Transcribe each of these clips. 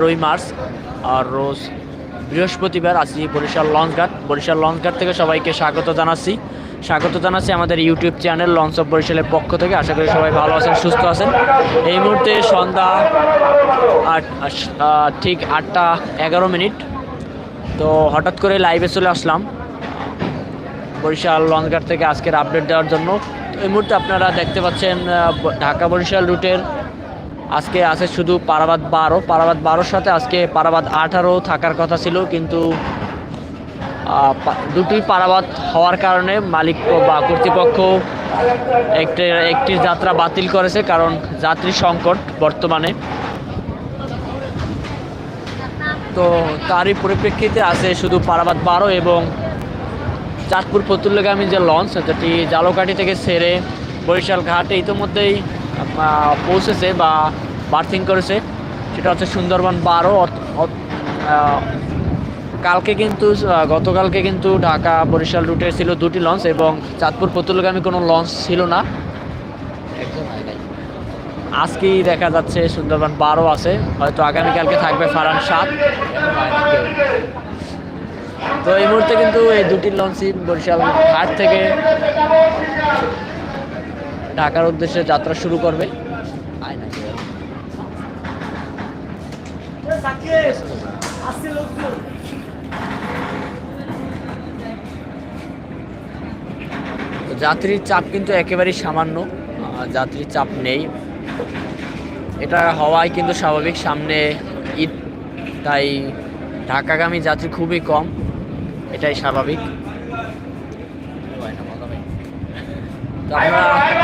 বারোই মার্চ আর রোজ বৃহস্পতিবার আছি বরিশাল লঞ্চঘাট বরিশাল লঞ্চঘাট থেকে সবাইকে স্বাগত জানাচ্ছি। স্বাগত জানাচ্ছি আমাদের ইউটিউব চ্যানেল লঞ্চ অফ বরিশালের পক্ষ থেকে। আশা করি সবাই ভালো আছেন, সুস্থ আছেন। এই মুহূর্তে সন্ধ্যা আট ঠিক আটটা এগারো মিনিট। তো হঠাৎ করে লাইভে চলে আসলাম। বরিশাল লঞ্চঘাট থেকে আজকের আপডেট দেওয়ার জন্য। তো এই মুহূর্তে আপনারা দেখতে পাচ্ছেন ঢাকা বরিশাল রুটের আজকে আছে শুধু পারাবাদ বারো পারাবাদ বারোর সাথে আজকে পারাবাদ আঠারো থাকার কথা ছিল, কিন্তু দুটি পারাবাদ হওয়ার কারণে মালিক বা কর্তৃপক্ষ একটি একটি যাত্রা বাতিল করেছে, কারণ যাত্রী সংকট বর্তমানে। তো তারই পরিপ্রেক্ষিতে আছে শুধু পারাবাদ বারো এবং চাঁদপুর ফতুল্লাগামী যে লঞ্চ যেটি জালকাঠি থেকে ছেড়ে বরিশাল ঘাটে ইতিমধ্যেই পৌঁছেছে বা বার্থিং করেছে সেটা হচ্ছে সুন্দরবন বারো। কালকে কিন্তু গতকালকে কিন্তু ঢাকা বরিশাল রুটে ছিল দুটি লঞ্চ এবং চাঁদপুর ফতুল্লাগামী কোনো লঞ্চ ছিল না। আজকেই দেখা যাচ্ছে সুন্দরবন বারো আছে। হয়তো আগামীকালকে থাকবে ফারান সাত তো এই মুহূর্তে কিন্তু এই দুটি লঞ্চই বরিশাল ঘাট থেকে ঢাকার উদ্দেশ্যে যাত্রা শুরু করবে। যাত্রীর চাপ কিন্তু একেবারেই সামান্য যাত্রীর চাপ নেই। এটা হওয়াই কিন্তু স্বাভাবিক সামনে ঈদ তাই ঢাকাগামী যাত্রী খুবই কম এটাই স্বাভাবিক। আহ,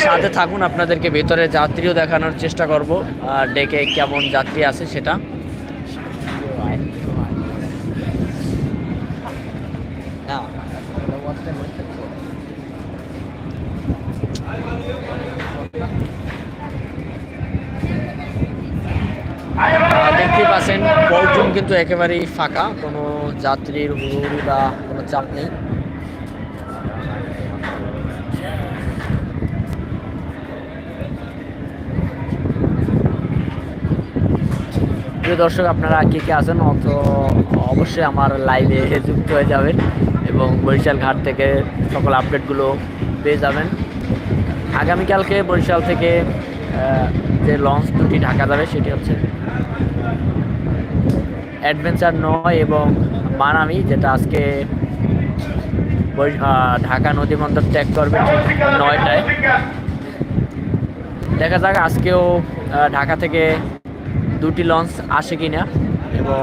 সাথে থাকুন আপনাদেরকে ভেতরে যাত্রীও দেখানোর চেষ্টা করব আর ডেকে কেমন যাত্রী আছে সেটা। আহ, দেখতেই পাচ্ছেন পল্টন কিন্তু একেবারেই ফাঁকা কোনো যাত্রীর হুড়ুহুড়ি বা কোনো চাপ নেই। প্রিয় দর্শক, আপনারা কে কে আছেন? অত অবশ্যই আমার লাইভে যুক্ত হয়ে যাবেন এবং বরিশাল ঘাট থেকে সকল আপডেটগুলো পেয়ে যাবেন। আগামীকালকে বরিশাল থেকে যে লঞ্চ দুটি ঢাকা যাবে, সেটি হচ্ছে অ্যাডভেঞ্চার নয় এবং মানামি, যেটা আজকে ঢাকা নদী বন্দর ত্যাগ করবে নয়টায়। দেখা যাক, আজকেও ঢাকা থেকে দুটি লঞ্চ আসে কিনা এবং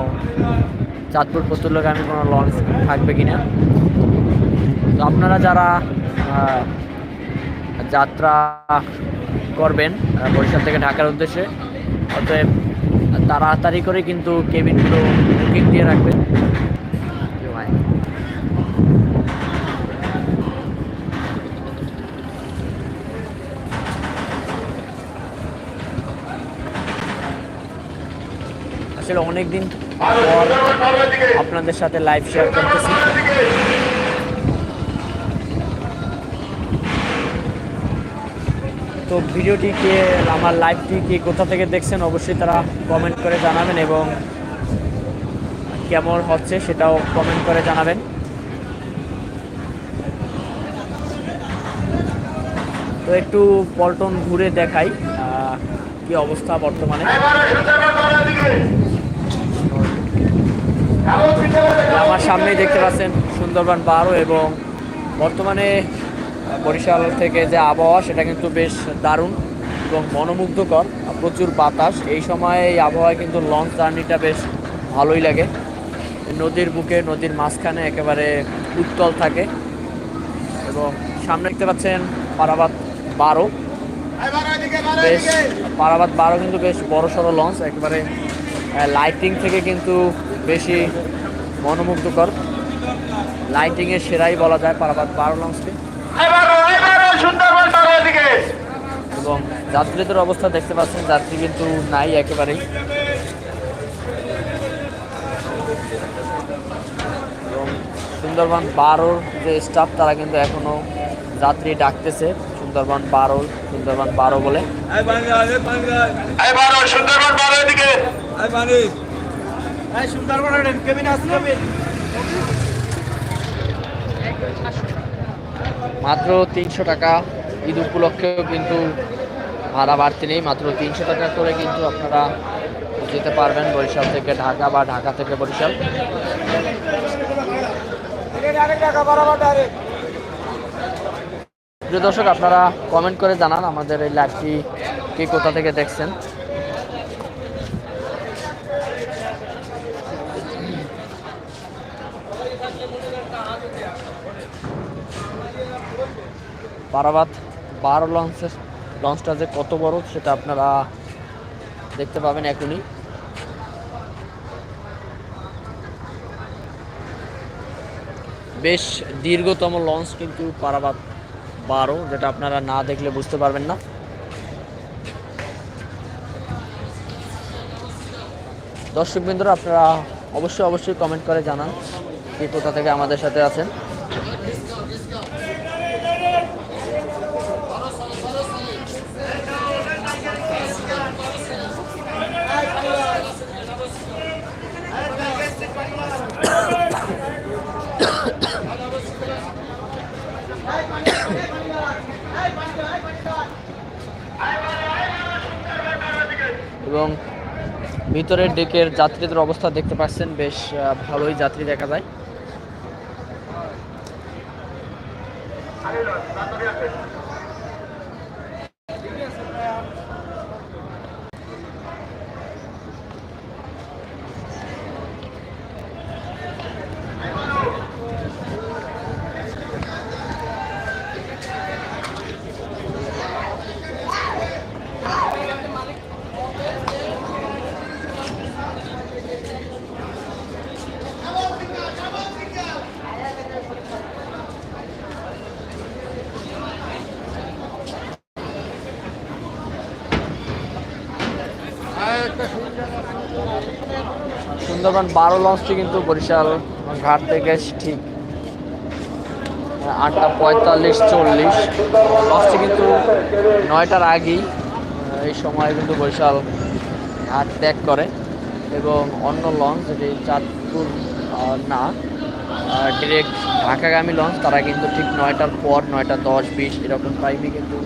চাঁদপুর ফতুল্লাগামী কোনো লঞ্চ থাকবে কিনা। তো আপনারা যারা যাত্রা করবেন বরিশাল থেকে ঢাকার উদ্দেশ্যে, অতএব তাড়াতাড়ি করে কিন্তু কেবিনগুলো বুকিং দিয়ে রাখবেন। আসলে অনেক দিন পর আপনাদের সাথে লাইভ শেয়ার করতেছি। তো ভিডিওটি কে, আমার লাইভটি কে, কোথা থেকে দেখছেন অবশ্যই তারা কমেন্ট করে জানাবেন এবং কেমন হচ্ছে সেটাও কমেন্ট করে জানাবেন। তো একটু পল্টন ঘুরে দেখাই কি অবস্থা বর্তমানে। আমার সামনেই দেখতে পাচ্ছেন সুন্দরবন বারো এবং বর্তমানে বরিশাল থেকে যে আবহাওয়া সেটা কিন্তু বেশ দারুণ এবং মনোমুগ্ধকর, প্রচুর বাতাস। এই সময় এই আবহাওয়ায় কিন্তু লঞ্চ জার্নিটা বেশ ভালোই লাগে। নদীর বুকে, নদীর মাঝখানে একেবারে উত্তল থাকে এবং সামনে দেখতে পাচ্ছেন পারাবাদ বারো। বেশ পারাবাদ বারো কিন্তু বেশ বড় সড়ো লঞ্চ একেবারে লাইটিং থেকে কিন্তু বেশি মনোমুগ্ধকর। লাইটিংয়ের সেরাই বলা যায় পারাবাদ বারো লঞ্চকে এবং যাত্রীদের অবস্থা দেখতে পাচ্ছেন যাত্রী কিন্তু নাই একেবারেই। এবং সুন্দরবন বারোর যে স্টাফ তারা কিন্তু এখনও যাত্রী ডাকতেছে সুন্দরবন বারো সুন্দরবন বারো বলে। সুন্দরবন বারো দিকে মাত্র তিনশো টাকা ঈদ উপলক্ষেও কিন্তু ভাড়া বাড়তি নেই মাত্র তিনশো টাকা করে কিন্তু আপনারা যেতে পারবেন বরিশাল থেকে ঢাকা বা ঢাকা থেকে বরিশাল। প্রিয় দর্শক আপনারা কমেন্ট করে জানান আমাদের এই লাইভটি কে কোথা থেকে দেখছেন। বারাবাত বারো লঞ্চের লঞ্চটা যে কত বড় সেটা আপনারা দেখতে পাবেন এখনই। বেশ দীর্ঘতম লঞ্চ কিন্তু পারাবাত বারো, যেটা আপনারা না দেখলে বুঝতে পারবেন না। দর্শক বিন্দুরা, আপনারা অবশ্যই অবশ্যই কমেন্ট করে জানান। কে কোথা থেকে আমাদের সাথে আছেন। এবং ভিতরের ডেকের যাত্রীদের অবস্থা দেখতে পাচ্ছেন, বেশ ভালোই যাত্রী দেখা যায়। Danilo, dando. সুন্দরবন বারো লঞ্চটি কিন্তু বরিশাল ঘাট থেকে ঠিক, আটটা পঁয়তাল্লিশ চল্লিশ। লঞ্চটি কিন্তু নয়টার আগেই এই সময় কিন্তু বরিশাল ঘাট ত্যাগ করে এবং অন্য লঞ্চ, যেটি চাঁদপুর না ডিরেক্ট ঢাকাগামী লঞ্চ, তারা কিন্তু ঠিক নয়টার পর, নয়টা দশ বিশ, এরকম টাইমে কিন্তু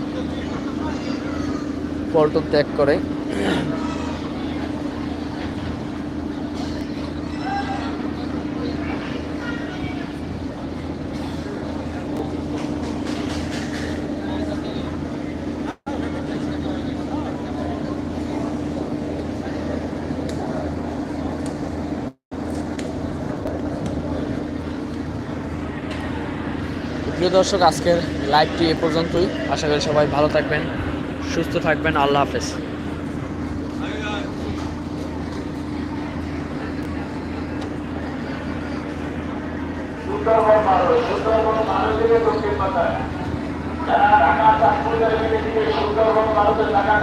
পল্টন ত্যাগ করে। প্রিয় দর্শক আজকের লাইভটি এ পর্যন্তই আশা করি সবাই ভালো থাকবেন সুস্থ থাকবেন আল্লাহ হাফেজ সুন্দরবন মানুষ সুন্দরবন মানুষের টাকা